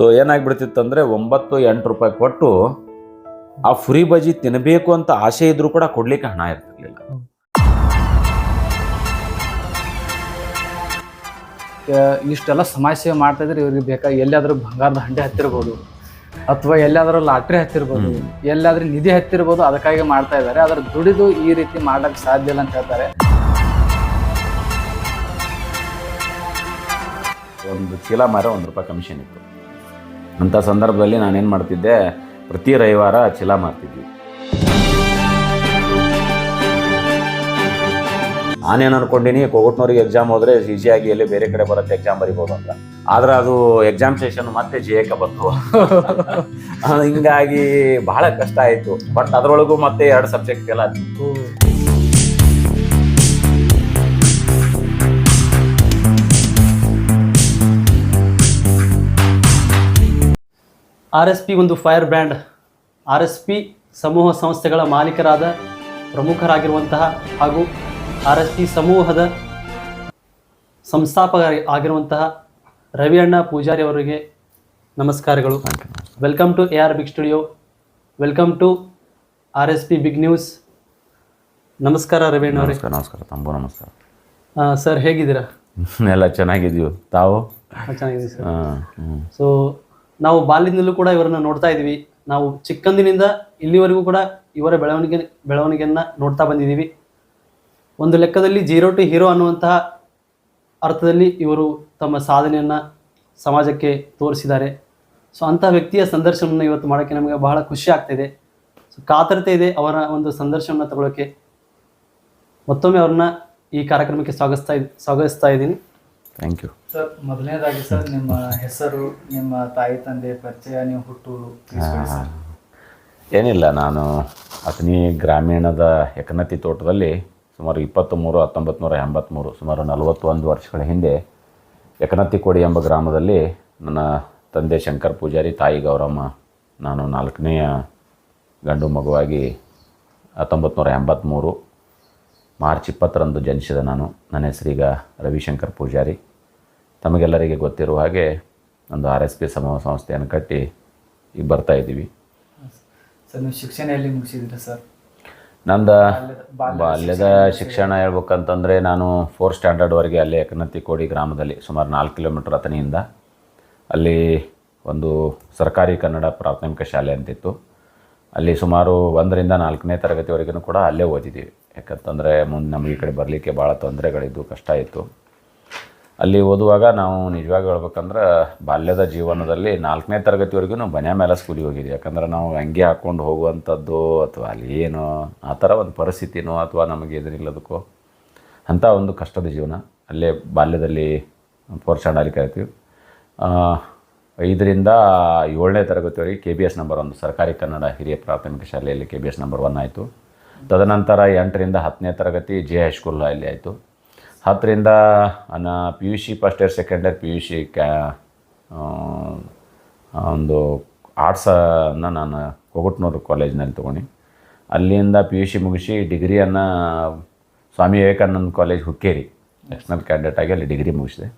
So ಏನಾಗ್ಬಿಡ್ತಿತ್ತಂದರೆ ಒಂಬತ್ತು ಎಂಟು ರೂಪಾಯಿ ಕೊಟ್ಟು ಆ ಫ್ರೀ ಬಜಿ ತಿನ್ನಬೇಕು ಅಂತ ಆಸೆ ಇದ್ರೂ ಕೂಡ ಕೊಡ್ಲಿಕ್ಕೆ ಹಣ ಇರ್ತಿರ್ಲಿಲ್ಲ. ಇಷ್ಟೆಲ್ಲ ಸಮಾಜ ಸೇವೆ ಮಾಡ್ತಾ ಇದ್ರೆ ಇವ್ರಿಗೆ ಬೇಕಾ? ಎಲ್ಲಾದ್ರೂ ಬಂಗಾರದ ಹಂಡೆ ಹತ್ತಿರ್ಬೋದು ಅಥವಾ ಎಲ್ಲಾದ್ರೂ ಲಾಟ್ರಿ ಹತ್ತಿರ್ಬೋದು ಎಲ್ಲಾದ್ರೂ ನಿಧಿ ಹತ್ತಿರ್ಬೋದು ಅದಕ್ಕಾಗಿ ಮಾಡ್ತಾ ಇದ್ದಾರೆ. ಅದ್ರ ದುಡಿದು ಈ ರೀತಿ ಮಾಡಕ್ ಸಾಧ್ಯ ಇಲ್ಲ ಅಂತ ಹೇಳ್ತಾರೆ. ಒಂದು ಚೀಲ ಮಾರ ಒಂದು ರೂಪಾಯಿ ಕಮಿಷನ್ ಇತ್ತು. ಅಂಥ ಸಂದರ್ಭದಲ್ಲಿ ನಾನೇನು ಮಾಡ್ತಿದ್ದೆ, ಪ್ರತಿ ರವಿವಾರ ಚೀಲ ಮಾಡ್ತಿದ್ವಿ ನಾನೇನು ಅನ್ಕೊಂಡಿನಿ, ಕೋಗಟ್ನವ್ರಿಗೆ ಎಕ್ಸಾಮ್ ಹೋದರೆ ಈಸಿಯಾಗಿ ಎಲ್ಲಿ ಬೇರೆ ಕಡೆ ಬರುತ್ತೆ ಎಕ್ಸಾಮ್ ಬರಿಬೋದು ಅಂತ. ಆದ್ರೆ ಅದು ಎಕ್ಸಾಮ್ ಸೆಷನ್ ಮತ್ತೆ ಜಿ ಎಕ್ಕೆ ಬಂತು ಹಿಂಗಾಗಿ ಬಹಳ ಕಷ್ಟ ಆಯಿತು. ಬಟ್ ಅದರೊಳಗೂ ಮತ್ತೆ ಎರಡು ಸಬ್ಜೆಕ್ಟ್ ಎಲ್ಲ ಆರ್ ಎಸ್ ಪಿ ಒಂದು fire brand. R S P ಸಮೂಹ ಸಂಸ್ಥೆಗಳ ಮಾಲೀಕರಾದ ಪ್ರಮುಖರಾಗಿರುವಂತಹ ಹಾಗೂ ಆರ್ ಎಸ್ ಪಿ ಸಮೂಹದ ಸಂಸ್ಥಾಪಕ ಆಗಿರುವಂತಹ ರವಿ ಅಣ್ಣ ಪೂಜಾರಿ ಅವರಿಗೆ ನಮಸ್ಕಾರಗಳು. Welcome to A R big studio welcome to R S P big news ನಮಸ್ಕಾರ ರವಿ ಅಣ್ಣ ಅವರೇ. ನಮಸ್ಕಾರ ನಮಸ್ಕಾರ ತಮ್ಮಗೂ ನಮಸ್ಕಾರ. ಸರ್ ಹೇಗಿದ್ದೀರಾ? ಎಲ್ಲ ಚೆನ್ನಾಗಿದ್ದೀವಿ. ತಾವು? ಚೆನ್ನಾಗಿದ್ದೀವಿ ಸರ್. ಸೊ ನಾವು ಬಾಲ್ಯದಿಂದಲೂ ಕೂಡ ಇವರನ್ನ ನೋಡ್ತಾ ಇದ್ದೀವಿ ನಾವು ಚಿಕ್ಕಂದಿನಿಂದ ಇಲ್ಲಿವರೆಗೂ ಕೂಡ ಇವರ ಬೆಳವಣಿಗೆ, ಬೆಳವಣಿಗೆಯನ್ನ ನೋಡ್ತಾ ಬಂದಿದ್ದೀವಿ ಒಂದು ಲೆಕ್ಕದಲ್ಲಿ ಜೀರೋ ಟು ಹೀರೋ ಅನ್ನುವಂತಹ ಅರ್ಥದಲ್ಲಿ ಇವರು ತಮ್ಮ ಸಾಧನೆಯನ್ನ ಸಮಾಜಕ್ಕೆ ತೋರಿಸಿದ್ದಾರೆ. ಸೊ ಅಂಥ ವ್ಯಕ್ತಿಯ ಸಂದರ್ಶನವನ್ನು ಇವತ್ತು ಮಾಡೋಕ್ಕೆ ನಮಗೆ ಬಹಳ ಖುಷಿ ಆಗ್ತಿದೆ. ಸೊ ಕಾತರತೆ ಇದೆ ಅವರ ಒಂದು ಸಂದರ್ಶನವನ್ನು ತಗೊಳ್ಳೋಕ್ಕೆ ಮತ್ತೊಮ್ಮೆ ಅವ್ರನ್ನ ಈ ಕಾರ್ಯಕ್ರಮಕ್ಕೆ ಸ್ವಾಗತಿಸ್ತಾ ಸ್ವಾಗತಿಸ್ತಾ ಇದ್ದೀನಿ. ಥ್ಯಾಂಕ್ ಯು ಸರ್ ಮೊದಲನೇದಾಗಿ ಸರ್ ನಿಮ್ಮ ಹೆಸರು ನಿಮ್ಮ ತಾಯಿ ತಂದೆ ಪರಿಚಯ ನೀವು ಹುಟ್ಟೂರು. ಏನಿಲ್ಲ ನಾನು ಅತನಿ ಗ್ರಾಮೀಣದ ಯಕನತಿ ತೋಟದಲ್ಲಿ ಸುಮಾರು ಇಪ್ಪತ್ತು ಮೂರು ಹತ್ತೊಂಬತ್ತು ನೂರ ಎಂಬತ್ತ್ಮೂರು ಸುಮಾರು ನಲವತ್ತೊಂದು ವರ್ಷಗಳ ಹಿಂದೆ ಯಕನತಿ ಕೋಡಿ ಎಂಬ ಗ್ರಾಮದಲ್ಲಿ ನನ್ನ ತಂದೆ ಶಂಕರ್ ಪೂಜಾರಿ ತಾಯಿ ಗೌರಮ್ಮ ನಾನು ನಾಲ್ಕನೆಯ ಗಂಡು ಮಗುವಾಗಿ ಹತ್ತೊಂಬತ್ತು ನೂರ ಎಂಬತ್ತ್ಮೂರು ಮಾರ್ಚ್ ಇಪ್ಪತ್ತರಂದು ಜನಿಸಿದ ನಾನು. ನನ್ನ ಹೆಸರೀಗ ರವಿಶಂಕರ್ ಪೂಜಾರಿ. ತಮಗೆಲ್ಲರಿಗೆ ಗೊತ್ತಿರುವ ಹಾಗೆ ಒಂದು ಆರ್ ಎಸ್ ಪಿ ಸಮೂಹ ಸಂಸ್ಥೆಯನ್ನು ಕಟ್ಟಿ ಈಗ ಬರ್ತಾ ಇದ್ದೀವಿ. ಸರ್ ನೀವು ಶಿಕ್ಷಣ ಎಲ್ಲಿ ಮುಗಿಸಿದ್ರಿ ಸರ್? ನಂದು ಬಾಲ್ಯದ ಶಿಕ್ಷಣ ಹೇಳ್ಬೇಕಂತಂದರೆ ನಾನು ಫೋರ್ ಸ್ಟ್ಯಾಂಡರ್ಡ್ವರೆಗೆ ಅಲ್ಲಿ ಯಕನತಿ ಕೋಡಿ ಗ್ರಾಮದಲ್ಲಿ ಸುಮಾರು ನಾಲ್ಕು ಕಿಲೋಮೀಟ್ರ್ ಅತನಿಯಿಂದ ಅಲ್ಲಿ ಒಂದು ಸರ್ಕಾರಿ ಕನ್ನಡ ಪ್ರಾಥಮಿಕ ಶಾಲೆ ಅಂತಿತ್ತು. ಅಲ್ಲಿ ಸುಮಾರು ಒಂದರಿಂದ ನಾಲ್ಕನೇ ತರಗತಿವರೆಗೂ ಕೂಡ ಅಲ್ಲೇ ಓದಿದ್ದೀವಿ. ಯಾಕಂತಂದರೆ ಮುಂದೆ ನಮಗೆ ಈ ಕಡೆ ಬರಲಿಕ್ಕೆ ಭಾಳ ತೊಂದರೆಗಳಿದ್ದು ಕಷ್ಟ ಇತ್ತು. ಅಲ್ಲಿ ಓದುವಾಗ ನಾವು ನಿಜವಾಗಿ ಹೇಳ್ಬೇಕಂದ್ರೆ ಬಾಲ್ಯದ ಜೀವನದಲ್ಲಿ ನಾಲ್ಕನೇ ತರಗತಿವರೆಗೂ ಮನೆ ಮೇಲೆ ಸ್ಕೂಲಿಗೆ ಹೋಗಿದ್ವಿ. ಯಾಕಂದ್ರೆ ನಾವು ಅಂಗಿ ಹಾಕ್ಕೊಂಡು ಹೋಗುವಂಥದ್ದು ಅಥವಾ ಅಲ್ಲಿ ಏನು, ಆ ಥರ ಒಂದು ಪರಿಸ್ಥಿತಿನೋ ಅಥವಾ ನಮಗೆ ಎದುರಿಲ್ಲದಕ್ಕೋ ಅಂಥ ಒಂದು ಕಷ್ಟದ ಜೀವನ. ಅಲ್ಲೇ ಬಾಲ್ಯದಲ್ಲಿ ಪೋರ್ಷಣಾಲಿ ಕರಿತೀವಿ. ಐದರಿಂದ ಏಳನೇ ತರಗತಿವರೆಗೆ ಕೆ ಬಿ ಎಸ್ ನಂಬರ್ ಒಂದು ಸರ್ಕಾರಿ ಕನ್ನಡ ಹಿರಿಯ ಪ್ರಾಥಮಿಕ ಶಾಲೆಯಲ್ಲಿ K B S number one ಆಯಿತು. ತದನಂತರ ಎಂಟರಿಂದ ಹತ್ತನೇ ತರಗತಿ ಜೆ ಹೈಸ್ಕೂಲ್ ಅಲ್ಲಿ ಆಯಿತು. ಹತ್ತರಿಂದ ನನ್ನ P U C first year second year P U C ಕ್ಯಾ ಒಂದು ಆರ್ಟ್ಸನ್ನು ನಾನು ಕೊಗಟ್ನೂರು ಕಾಲೇಜ್ನಲ್ಲಿ ತೊಗೊಂಡು. ಅಲ್ಲಿಂದ ಪಿ ಯು ಸಿ ಮುಗಿಸಿ ಡಿಗ್ರಿಯನ್ನು Swami Vivekananda college Hukkeri. National candidate ಆಗಿ ಅಲ್ಲಿ ಡಿಗ್ರಿ ಮುಗಿಸಿದೆ.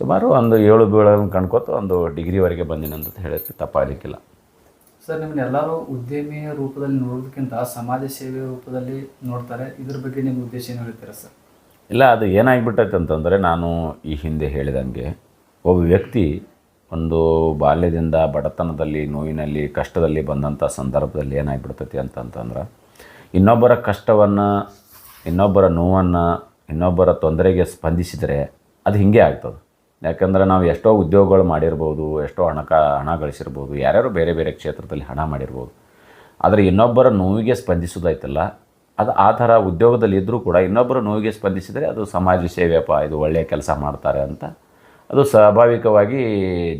ಸುಮಾರು ಒಂದು ಏಳು ಬೀಳನ್ನು ಕಣ್ಕೊತು ಒಂದು ಡಿಗ್ರಿವರೆಗೆ ಬಂದಿನಂತ ಹೇಳೋಕ್ಕೆ ತಪ್ಪಾಗಲಿಕ್ಕಿಲ್ಲ. ಸರ್ ನಿಮ್ಮನ್ನ ಎಲ್ಲರೂ ಉದ್ಯಮಿಯ ರೂಪದಲ್ಲಿ ನೋಡೋದಕ್ಕಿಂತ ಸಮಾಜ ಸೇವೆಯ ರೂಪದಲ್ಲಿ ನೋಡ್ತಾರೆ. ಇದ್ರ ಬಗ್ಗೆ ನಿಮ್ಮ ಉದ್ದೇಶ ಏನು ಹೇಳ್ತೀರಾ ಸರ್? ಇಲ್ಲ, ಅದು ಏನಾಗಿಬಿಟ್ಟೈತೆ ಅಂತಂದರೆ ನಾನು ಈ ಹಿಂದೆ ಹೇಳಿದಂಗೆ ಒಬ್ಬ ವ್ಯಕ್ತಿ ಒಂದು ಬಾಲ್ಯದಿಂದ ಬಡತನದಲ್ಲಿ, ನೋವಿನಲ್ಲಿ, ಕಷ್ಟದಲ್ಲಿ ಬಂದಂಥ ಸಂದರ್ಭದಲ್ಲಿ ಏನಾಗ್ಬಿಡ್ತೈತಿ ಅಂತಂತಂದ್ರೆ, ಇನ್ನೊಬ್ಬರ ಕಷ್ಟವನ್ನು, ಇನ್ನೊಬ್ಬರ ನೋವನ್ನು, ಇನ್ನೊಬ್ಬರ ತೊಂದರೆಗೆ ಸ್ಪಂದಿಸಿದರೆ ಅದು ಹೀಗೆ ಆಗ್ತದೆ. ಯಾಕಂದರೆ ನಾವು ಎಷ್ಟೋ ಉದ್ಯೋಗಗಳು ಮಾಡಿರ್ಬೋದು, ಎಷ್ಟೋ ಹಣಕ, ಹಣ ಗಳಿಸಿರ್ಬೋದು, ಯಾರ್ಯಾರು ಬೇರೆ ಬೇರೆ ಕ್ಷೇತ್ರದಲ್ಲಿ ಹಣ ಮಾಡಿರ್ಬೋದು, ಆದರೆ ಇನ್ನೊಬ್ಬರ ನೋವಿಗೆ ಸ್ಪಂದಿಸೋದಾಯ್ತಲ್ಲ ಅದು ಆ ಥರ ಉದ್ಯೋಗದಲ್ಲಿ ಇದ್ದರೂ ಕೂಡ ಇನ್ನೊಬ್ಬರು ನೋವಿಗೆ ಸ್ಪಂದಿಸಿದರೆ ಅದು ಸಮಾಜ ಸೇವೆಯಪ್ಪ ಇದು ಒಳ್ಳೆಯ ಕೆಲಸ ಮಾಡ್ತಾರೆ ಅಂತ. ಅದು ಸ್ವಾಭಾವಿಕವಾಗಿ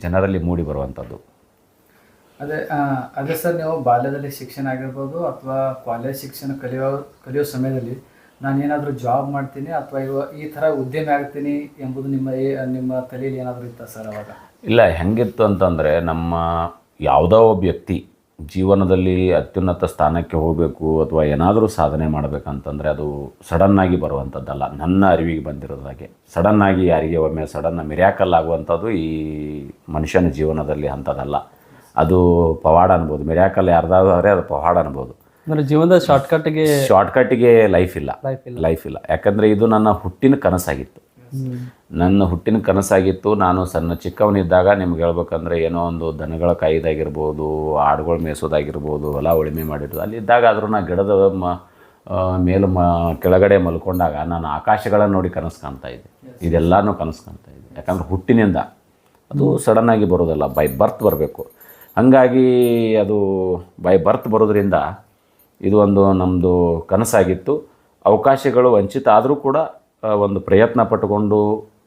ಜನರಲ್ಲಿ ಮೂಡಿ ಬರುವಂಥದ್ದು. ಅದೇ ಅದೇ ಸರ್ ನೀವು ಬಾಲ್ಯದಲ್ಲಿ ಶಿಕ್ಷಣ ಆಗಿರ್ಬೋದು ಅಥವಾ ಕಾಲೇಜ್ ಶಿಕ್ಷಣ ಕಲಿಯೋ ಕಲಿಯೋ ಸಮಯದಲ್ಲಿ ನಾನೇನಾದರೂ ಜಾಬ್ ಮಾಡ್ತೀನಿ ಅಥವಾ ಇವ ಈ ಥರ ಉದ್ಯಮ ಆಗ್ತೀನಿ ಎಂಬುದು ನಿಮ್ಮ ನಿಮ್ಮ ತಲೆಯಲ್ಲಿ ಏನಾದರೂ ಇತ್ತಾ ಸರ್ ಅವಾಗ? ಇಲ್ಲ ಹೆಂಗಿತ್ತು ಅಂತಂದರೆ ನಮ್ಮ ಯಾವುದೋ ಒಬ್ಬ ವ್ಯಕ್ತಿ ಜೀವನದಲ್ಲಿ ಅತ್ಯುನ್ನತ ಸ್ಥಾನಕ್ಕೆ ಹೋಗಬೇಕು ಅಥವಾ ಏನಾದರೂ ಸಾಧನೆ ಮಾಡಬೇಕಂತಂದರೆ ಅದು ಸಡನ್ನಾಗಿ ಬರುವಂಥದ್ದಲ್ಲ. ನನ್ನ ಅರಿವಿಗೆ ಬಂದಿರೋದಾಗೆ ಸಡನ್ನಾಗಿ ಯಾರಿಗೆ ಒಮ್ಮೆ ಸಡನ್ನ ಮಿರ್ಯಾಕಲ್ ಆಗುವಂಥದ್ದು ಈ ಮನುಷ್ಯನ ಜೀವನದಲ್ಲಿ ಅಂಥದ್ದಲ್ಲ. ಅದು ಪವಾಡ ಅನ್ಬೋದು. ಮಿರ್ಯಾಕಲ್ ಯಾರ್ದಾದ್ರೆ ಅದು ಪವಾಡ ಅನ್ಬೋದು. ಅಂದರೆ ಜೀವನದ ಶಾರ್ಟ್ಕಟ್ಗೆ ಇಲ್ಲ. ಲೈಫ್ ಇಲ್ಲ. ಲೈಫ್ ಇಲ್ಲ. ಯಾಕಂದರೆ ಇದು ನನ್ನ ಹುಟ್ಟಿನ ಕನಸಾಗಿತ್ತು. ನನ್ನ ಹುಟ್ಟಿನ ಕನಸಾಗಿತ್ತು. ನಾನು ಸಣ್ಣ ಚಿಕ್ಕವನಿದ್ದಾಗ ನಿಮ್ಗೆ ಹೇಳ್ಬೇಕಂದ್ರೆ ಏನೋ ಒಂದು ದನಗಳ ಕಾಯ್ದಾಗಿರ್ಬೋದು, ಆಡುಗಳು ಮೇಯಿಸೋದಾಗಿರ್ಬೋದು, ಹೊಲ ಉಳುಮೆ ಅಲ್ಲಿ ಅಲ್ಲಿದ್ದಾಗ ಆದರೂ ನಾನು ಗಿಡದ ಮ ಮೇಲು ಮ, ಕೆಳಗಡೆ ಮಲ್ಕೊಂಡಾಗ ನಾನು ಆಕಾಶಗಳನ್ನು ನೋಡಿ ಕನಸು ಕಾಣ್ತಾ ಇದ್ದೆ. ಇದೆಲ್ಲನೂ ಕನಸು ಕಾಣ್ತಾ ಇದ್ದೆ. ಯಾಕಂದ್ರೆ ಹುಟ್ಟಿನಿಂದ ಅದು ಸಡನ್ನಾಗಿ ಬರೋದಲ್ಲ ಬೈ ಬರ್ತ್ ಬರಬೇಕು. ಹಾಗಾಗಿ ಅದು ಬೈ ಬರ್ತ್ ಬರೋದ್ರಿಂದ ಇದು ಒಂದು ನಮ್ಮದು ಕನಸಾಗಿತ್ತು. ಅವಕಾಶಗಳು ವಂಚಿತ ಆದರೂ ಕೂಡ ಒಂದು ಪ್ರಯತ್ನ ಪಟ್ಟುಕೊಂಡು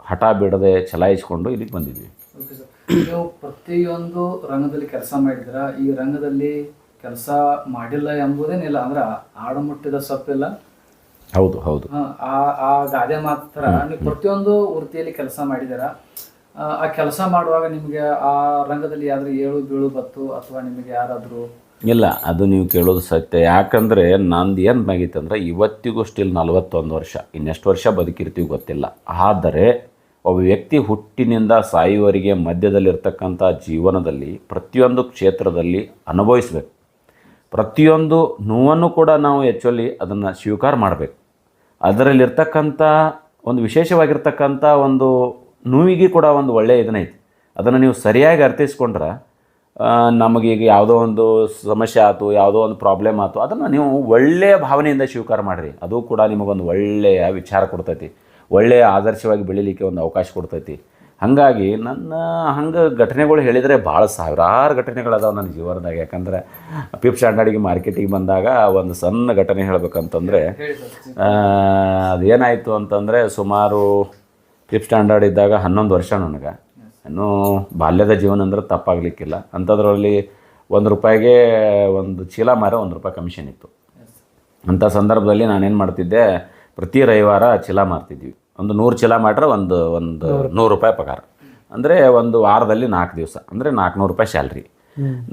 ಹಠ ಬಿಡದೆ ಚಲಾಯಿಸಿಕೊಂಡು ಇಲ್ಲಿಗೆ ಬಂದಿದ್ವಿ ಓಕೆ ಸರ್ ನೀವು ಪ್ರತಿಯೊಂದು ರಂಗದಲ್ಲಿ ಕೆಲಸ ಮಾಡಿದ್ರ ಈ ರಂಗದಲ್ಲಿ ಕೆಲಸ ಮಾಡಿಲ್ಲ ಎಂಬುದೇನಿಲ್ಲ ಅಂದ್ರೆ ಆಡು ಮುಟ್ಟಿದ ಸೊಪ್ಪಿಲ್ಲ? ಹೌದು ಹೌದು. ಆ ಆ ಗಾದೆ ಮಾತ್ರ ನೀವು ಪ್ರತಿಯೊಂದು ವೃತ್ತಿಯಲ್ಲಿ ಕೆಲಸ ಮಾಡಿದ್ದೀರ? ಆ, ಆ ಕೆಲಸ ಮಾಡುವಾಗ ನಿಮಗೆ ಆ ರಂಗದಲ್ಲಿ ಯಾವ್ದಾದ್ರು ಏಳು ಬೀಳು ಬತ್ತು ಅಥವಾ ನಿಮಗೆ ಯಾರಾದರೂ ಇಲ್ಲ, ಅದು ನೀವು ಕೇಳೋದು ಸತ್ಯ. ಯಾಕಂದರೆ ನಂದು ಏನು ಇವತ್ತಿಗೂ ಸ್ಟಿಲ್ ನಲವತ್ತೊಂದು ವರ್ಷ. ಇನ್ನೆಷ್ಟು ವರ್ಷ ಬದುಕಿರ್ತೀವಿ ಗೊತ್ತಿಲ್ಲ. ಆದರೆ ಒಬ್ಬ ವ್ಯಕ್ತಿ ಹುಟ್ಟಿನಿಂದ ಸಾಯುವವರಿಗೆ ಮಧ್ಯದಲ್ಲಿರ್ತಕ್ಕಂಥ ಜೀವನದಲ್ಲಿ ಪ್ರತಿಯೊಂದು ಕ್ಷೇತ್ರದಲ್ಲಿ ಅನುಭವಿಸ್ಬೇಕು. ಪ್ರತಿಯೊಂದು ನೋವನ್ನು ಕೂಡ ನಾವು ಆ್ಯಕ್ಚುಲಿ ಅದನ್ನು ಸ್ವೀಕಾರ ಮಾಡಬೇಕು. ಅದರಲ್ಲಿರ್ತಕ್ಕಂಥ ಒಂದು ವಿಶೇಷವಾಗಿರ್ತಕ್ಕಂಥ ಒಂದು ನೋವಿಗೆ ಕೂಡ ಒಂದು ಒಳ್ಳೆಯ ಇದನ್ನೈತಿ ಅದನ್ನು ನೀವು ಸರಿಯಾಗಿ ಅರ್ಥೈಸ್ಕೊಂಡ್ರೆ ನಮಗೀಗ ಯಾವುದೋ ಒಂದು ಸಮಸ್ಯೆ ಆಯಿತು, ಯಾವುದೋ ಒಂದು ಪ್ರಾಬ್ಲಮ್ ಆಯಿತು, ಅದನ್ನು ನೀವು ಒಳ್ಳೆಯ ಭಾವನೆಯಿಂದ ಸ್ವೀಕಾರ ಮಾಡಿರಿ. ಅದು ಕೂಡ ನಿಮಗೊಂದು ಒಳ್ಳೆಯ ವಿಚಾರ ಕೊಡ್ತೈತಿ. ಒಳ್ಳೆಯ ಆದರ್ಶವಾಗಿ ಬೆಳೀಲಿಕ್ಕೆ ಒಂದು ಅವಕಾಶ ಕೊಡ್ತೈತಿ. ಹಾಗಾಗಿ ನನ್ನ ಹಂಗೆ ಘಟನೆಗಳು ಹೇಳಿದರೆ ಭಾಳ ಸಾವಿರಾರು ಘಟನೆಗಳದಾವೆ ನನ್ನ ಜೀವನದಾಗ. ಯಾಕಂದ್ರೆ ಪಿಪ್ ಸ್ಟ್ಯಾಂಡರ್ಡಿಗೆ ಮಾರ್ಕೆಟಿಗೆ ಬಂದಾಗ ಒಂದು ಸಣ್ಣ ಘಟನೆ ಹೇಳಬೇಕಂತಂದರೆ ಅದೇನಾಯಿತು ಅಂತಂದರೆ ಸುಮಾರು ಪಿಪ್ ಸ್ಟ್ಯಾಂಡರ್ಡ್ ಇದ್ದಾಗ ಹನ್ನೊಂದು ವರ್ಷ ನನಗೆ. ಇನ್ನೂ ಬಾಲ್ಯದ ಜೀವನ ಅಂದ್ರೆ ತಪ್ಪಾಗಲಿಕ್ಕಿಲ್ಲ. ಅಂಥದ್ರಲ್ಲಿ ಒಂದು ರೂಪಾಯಿಗೆ ಒಂದು ಚೀಲ ಮಾರ ಒಂದು ರೂಪಾಯಿ ಕಮಿಷನ್ ಇತ್ತು. ಅಂಥ ಸಂದರ್ಭದಲ್ಲಿ ನಾನೇನು ಮಾಡ್ತಿದ್ದೆ ಪ್ರತಿ ರವಿವಾರ ಚೀಲ ಮಾರ್ತಿದ್ವಿ. ಒಂದು ನೂರು ಚೀಲ ಮಾಡ್ರೆ ಒಂದು ಒಂದು ನೂರು ರೂಪಾಯಿ ಪಗಾರ. ಅಂದರೆ ಒಂದು ವಾರದಲ್ಲಿ ನಾಲ್ಕು ದಿವಸ. ಅಂದರೆ ನಾಲ್ಕುನೂರು ರೂಪಾಯಿ ಸ್ಯಾಲ್ರಿ.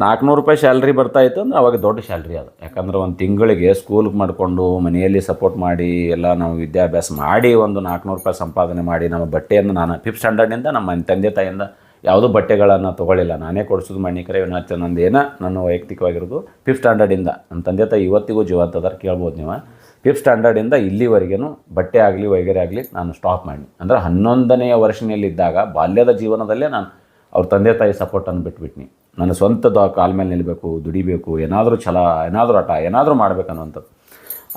ನಾಲ್ಕುನೂರು ರೂಪಾಯಿ ಸ್ಯಾಲ್ರಿ ಬರ್ತಾ ಇತ್ತು ಅಂದ್ರೆ ಅವಾಗ ದೊಡ್ಡ ಸ್ಯಾಲ್ರಿ ಅದು. ಯಾಕಂದ್ರೆ ಒಂದು ತಿಂಗಳಿಗೆ ಸ್ಕೂಲ್ಗೆ ಮಾಡಿಕೊಂಡು ಮನೆಯಲ್ಲಿ ಸಪೋರ್ಟ್ ಮಾಡಿ ಎಲ್ಲ ನಾವು ವಿದ್ಯಾಭ್ಯಾಸ ಮಾಡಿ ಒಂದು ನಾಲ್ಕುನೂರು ರೂಪಾಯಿ ಸಂಪಾದನೆ ಮಾಡಿ ನಮ್ಮ ಬಟ್ಟೆಯನ್ನು ನಾನು ಫಿಫ್ತ್ ಸ್ಟ್ಯಾಂಡರ್ಡಿಂದ ನಮ್ಮ ತಂದೆ ತಾಯಿಯಿಂದ ಯಾವುದೂ ಬಟ್ಟೆಗಳನ್ನು ತೊಗೊಳ್ಳಿಲ್ಲ. ನಾನೇ ಕೊಡಿಸೋದು ಮಣ್ಣಿಕರೆ ವಿನಾಚ ನಂದು ಏನೋ ನನ್ನ ವೈಯಕ್ತಿಕವಾಗಿರೋದು ಫಿಫ್ತ್ ಸ್ಟ್ಯಾಂಡರ್ಡಿಂದ ನಮ್ಮ ತಂದೆ ತಾಯಿ ಇವತ್ತಿಗೂ ಜೀವಂತದಾರ ಕೇಳ್ಬೋದು ನೀವು. ಫಿಫ್ತ್ ಸ್ಟ್ಯಾಂಡರ್ಡಿಂದ ಇಲ್ಲಿವರೆಗೂ ಬಟ್ಟೆ ಆಗಲಿ, ವೈಗರೆ ಆಗಲಿ ನಾನು ಸ್ಟಾಪ್ ಮಾಡಿ ಅಂದರೆ ಹನ್ನೊಂದನೆಯ ವರ್ಷನಲ್ಲಿದ್ದಾಗ ಬಾಲ್ಯದ ಜೀವನದಲ್ಲೇ ನಾನು ಅವ್ರ ತಂದೆ ತಾಯಿ ಸಪೋರ್ಟನ್ನು ಬಿಟ್ಬಿಟ್ನಿ. ನನ್ನ ಸ್ವಂತ ದ ಕಾಲ ಮೇಲೆ ನಿಲ್ಲಬೇಕು ದುಡಿಬೇಕು, ಏನಾದರೂ ಛಲ, ಏನಾದರೂ ಆಟ ಏನಾದರೂ ಮಾಡ್ಬೇಕನ್ನುವಂಥದ್ದು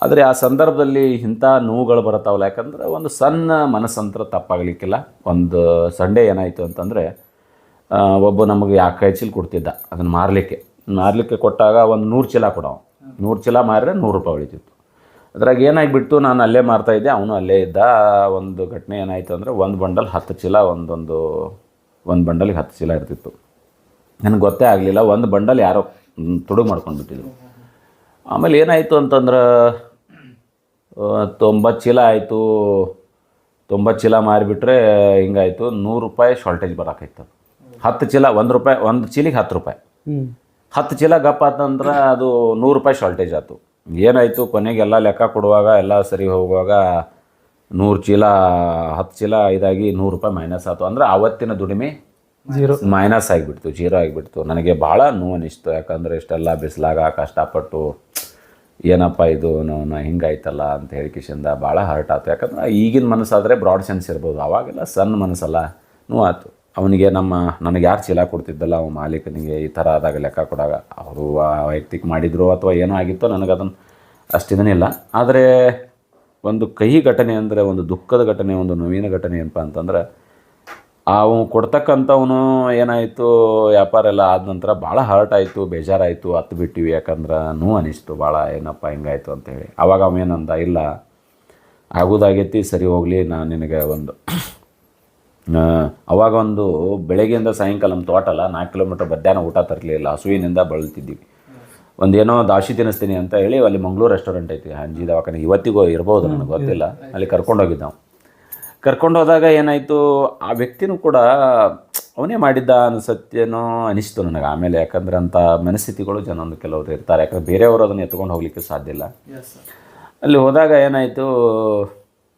ಆದರೆ ಆ ಸಂದರ್ಭದಲ್ಲಿ ಇಂಥ ನೋವುಗಳು ಬರ್ತಾವಲ್ಲ ಯಾಕಂದ್ರೆ ಒಂದು ಸಣ್ಣ ಮನಸ್ಸಂತ್ರ ತಪ್ಪಾಗಲಿಕ್ಕಿಲ್ಲ. ಒಂದು ಸಂಡೇ ಏನಾಯಿತು ಅಂತಂದರೆ ಒಬ್ಬ ನಮಗೆ ಯಾಕೆ ಚೀಲ ಕೊಡ್ತಿದ್ದ, ಅದನ್ನು ಮಾರಲಿಕ್ಕೆ. ಮಾರಲಿಕ್ಕೆ ಕೊಟ್ಟಾಗ ಒಂದು ನೂರು ಚೀಲ ಕೊಡೋ ನೂರು ಚೀಲ ಮಾರಿದ್ರೆ ನೂರು ರೂಪಾಯಿ ಉಳಿತಿತ್ತು. ಅದ್ರಾಗ ಏನಾಗಿಬಿಡ್ತು ನಾನು ಅಲ್ಲೇ ಮಾರ್ತಾಯಿದ್ದೆ ಅವನು ಅಲ್ಲೇ ಇದ್ದ. ಒಂದು ಘಟನೆ ಏನಾಯಿತು ಅಂದರೆ, ಒಂದು ಬಂಡಲ್ ಹತ್ತು ಚೀಲ, ಒಂದೊಂದು, ಒಂದು ಬಂಡಲ್ಗೆ ಹತ್ತು ಚೀಲ ಇರ್ತಿತ್ತು. ನನಗೆ ಗೊತ್ತೇ ಆಗಲಿಲ್ಲ. ಒಂದು ಬಂಡಲ್ ಯಾರೋ ತುಡುಗು ಮಾಡ್ಕೊಂಡ್ಬಿಟ್ಟಿದ್ರು. ಆಮೇಲೆ ಏನಾಯಿತು ಅಂತಂದ್ರೆ ತೊಂಬತ್ತು ಚೀಲ ಆಯಿತು. ತೊಂಬತ್ತು ಚೀಲ ಮಾರಿಬಿಟ್ರೆ ಹಿಂಗಾಯಿತು. ನೂರು ರೂಪಾಯಿ ಶಾರ್ಟೇಜ್ ಬರೋಕಾಯ್ತು ಹತ್ತು ಚೀಲ ಒಂದು ರೂಪಾಯಿ ಒಂದು ಚೀಲಿಗೆ ಹತ್ತು ರೂಪಾಯಿ. ಹತ್ತು ಚೀಲ ಗಪ್ಪ ಆತಂದ್ರೆ ಅದು ನೂರು ರೂಪಾಯಿ ಶಾರ್ಟೇಜ್ ಆಯಿತು ಏನಾಯಿತು ಕೊನೆಗೆ ಎಲ್ಲ ಲೆಕ್ಕ ಕೊಡುವಾಗ ಎಲ್ಲ ಸರಿ ಹೋಗುವಾಗ ನೂರು ಚೀಲ ಹತ್ತು ಚೀಲ ಇದಾಗಿ ನೂರು ರೂಪಾಯಿ ಮೈನಸ್ ಆಯಿತು ಅಂದ್ರೆ ಆವತ್ತಿನ ದುಡಿಮೆ ಮೈನಸ್ ಆಗಿಬಿಡ್ತು ಜೀರೋ ಆಗಿಬಿಡ್ತು. ನನಗೆ ಭಾಳ ನೋವು ಅನಿಸ್ತು ಯಾಕಂದರೆ ಇಷ್ಟೆಲ್ಲ ಬಿಸಿಲಾಗ, ಕಷ್ಟಪಟ್ಟು, ಏನಪ್ಪ ಇದು ನಾವು ಹಿಂಗಾಯ್ತಲ್ಲ ಅಂತ ಹೇಳಿ ಕಿಶಿಂದ ಭಾಳ ಹರ್ಟ್ ಆಯ್ತು ಯಾಕಂದ್ರೆ ಈಗಿನ ಮನಸ್ಸಾದರೆ ಬ್ರಾಡ್ ಸೆನ್ಸ್ ಇರ್ಬೋದು. ಅವಾಗೆಲ್ಲ ಸಣ್ಣ ಮನಸ್ಸಲ್ಲ ನೋವು ಆಯ್ತು ಅವನಿಗೆ ನಮ್ಮ, ನನಗೆ ಯಾರು ಚೀಲ ಕೊಡ್ತಿದ್ದಲ್ಲ ಅವ ಮಾಲೀಕನಿಗೆ ಈ ಥರ ಆದಾಗ ಲೆಕ್ಕ ಕೊಡಾಗ, ಅವರು ವೈಯಕ್ತಿಕ ಮಾಡಿದ್ರು ಅಥವಾ ಏನೋ ಆಗಿತ್ತೋ ನನಗೆ ಅದನ್ನು ಅಷ್ಟಿದನಿಲ್ಲ ಆದರೆ ಒಂದು ಕಹಿ ಘಟನೆ ಅಂದರೆ, ಒಂದು ದುಃಖದ ಘಟನೆ, ಒಂದು ನೋವಿನ ಘಟನೆ ಏನಪ್ಪ ಅಂತಂದ್ರೆ ಅವನು ಕೊಡ್ತಕ್ಕಂಥವನು ಏನಾಯಿತು, ವ್ಯಾಪಾರ ಎಲ್ಲ ಆದ ನಂತರ ಭಾಳ ಹರ್ಟ್ ಆಯಿತು, ಬೇಜಾರಾಯಿತು ಹತ್ತು ಬಿಟ್ಟಿವಿ. ಯಾಕಂದ್ರೆ ನೋವು ಅನಿಸ್ತು, ಭಾಳ ಏನಪ್ಪ ಹಿಂಗಾಯಿತು ಅಂತೇಳಿ. ಅವಾಗ ಅವೇನಂದ ಇಲ್ಲ, ಆಗೋದಾಗೈತಿ, ಸರಿ ಹೋಗಲಿ, ನಾನು ನಿನಗೆ ಒಂದು ಅವಾಗ ಒಂದು ಬೆಳಗ್ಗೆಯಿಂದ ಸಾಯಂಕಾಲ ನಮ್ಮ ತೋಟಲ್ಲ ನಾಲ್ಕು ಕಿಲೋಮೀಟ್ರ್ ಮಧ್ಯಾಹ್ನ ಊಟ ತರಲಿಲ್ಲ ಹಸುವಿನಿಂದ ಬಳಲ್ತಿದ್ದೀವಿ. ಒಂದೇನೋ ದಾಶಿ ತಿನ್ನಿಸ್ತೀನಿ ಅಂತ ಹೇಳಿ, ಅಲ್ಲಿ ಮಂಗಳೂರು ರೆಸ್ಟೋರೆಂಟ್ ಐತಿ, ಹಂಜಿ ದವಾಖಾನೆ. ಇವತ್ತಿಗೂ ಇರ್ಬೋದು, ನನಗೆ ಗೊತ್ತಿಲ್ಲ. ಅಲ್ಲಿ ಕರ್ಕೊಂಡೋಗಿದ್ದ ನಾವು ಕರ್ಕೊಂಡು ಹೋದಾಗ ಏನಾಯಿತು ಆ ವ್ಯಕ್ತಿನೂ ಕೂಡ ಅವನೇ ಮಾಡಿದ್ದ ಅನಿಸತ್ತೇನೋ ಅನಿಸ್ತು ನನಗೆ. ಆಮೇಲೆ ಯಾಕಂದ್ರೆ ಅಂಥ ಮನಸ್ಥಿತಿಗಳು ಜನ ಒಂದು ಕೆಲವರು ಇರ್ತಾರೆ. ಯಾಕಂದ್ರೆ ಬೇರೆಯವರು ಅದನ್ನು ಎತ್ಕೊಂಡು ಹೋಗ್ಲಿಕ್ಕೆ ಸಾಧ್ಯ ಇಲ್ಲ. ಅಲ್ಲಿ ಹೋದಾಗ ಏನಾಯಿತು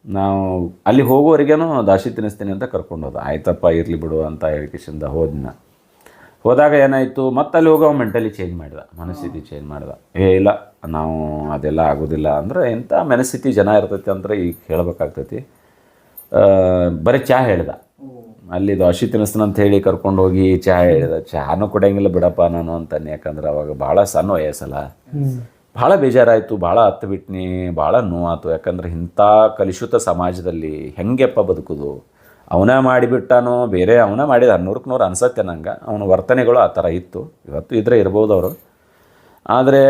ನಾವು ಅಲ್ಲಿ ಹೋಗೋವರೆಗೇನು ದಾಸಿ ತಿನ್ನಿಸ್ತೀನಿ ಅಂತ ಕರ್ಕೊಂಡು ಹೋದ. ಆಯ್ತಪ್ಪ ಇರಲಿ ಬಿಡು ಅಂತ ಹೇಳಿಕಿಸಿಂದ ಹೋದ್ನ. ಹೋದಾಗ ಏನಾಯಿತು ಮತ್ತೆ ಅಲ್ಲಿ ಹೋಗೋ ಮೆಂಟಲಿ ಚೇಂಜ್ ಮಾಡಿದ ಮನಸ್ಥಿತಿ ಚೇಂಜ್ ಮಾಡಿದ. ಏ ಇಲ್ಲ ನಾವು ಅದೆಲ್ಲ ಆಗೋದಿಲ್ಲ. ಅಂದ್ರೆ ಎಂಥ ಮನಸ್ಥಿತಿ ಜನ ಇರ್ತೈತಿ ಅಂದ್ರೆ ಈಗ ಹೇಳ್ಬೇಕಾಗ್ತೈತಿ ಬರೀ ಚಹಾ ಹೇಳ್ದ. ಅಲ್ಲಿ ಹಸಿ ತಿನ್ನಿಸ್ತಾನೆ ಅಂತ ಹೇಳಿ ಕರ್ಕೊಂಡು ಹೋಗಿ ಚಹಾ ಹೇಳಿದ. ಚಹಾನು ಕೊಡಂಗಿಲ್ಲ ಬಿಡಪ್ಪ ನಾನು ಅಂತಾನೆ ಯಾಕಂದ್ರೆ ಅವಾಗ ಭಾಳ ಸಣ್ಣ ವಯಸ್ಸಲ್ಲ. ಭಾಳ ಬೇಜಾರಾಯಿತು, ಭಾಳ ಹತ್ತು ಬಿಟ್ನಿ, ಭಾಳ ನೋವಾಯ್ತು ಯಾಕಂದ್ರೆ ಇಂಥ ಕಲುಷಿತ ಸಮಾಜದಲ್ಲಿ ಹೆಂಗೆಪ್ಪ ಬದುಕುದು? ಅವನ ಮಾಡಿಬಿಟ್ಟಾನೋ, ಬೇರೆ ಅವನ ಮಾಡಿದ ಹನ್ನೂರಕ್ಕೆ ನೂರು ಅನ್ಸತ್ತೆ ನಂಗೆ. ಅವನ ವರ್ತನೆಗಳು ಆ ಥರ ಇತ್ತು. ಇವತ್ತು ಇದ್ರೆ ಇರ್ಬೋದು ಅವರು. ಆದರೆ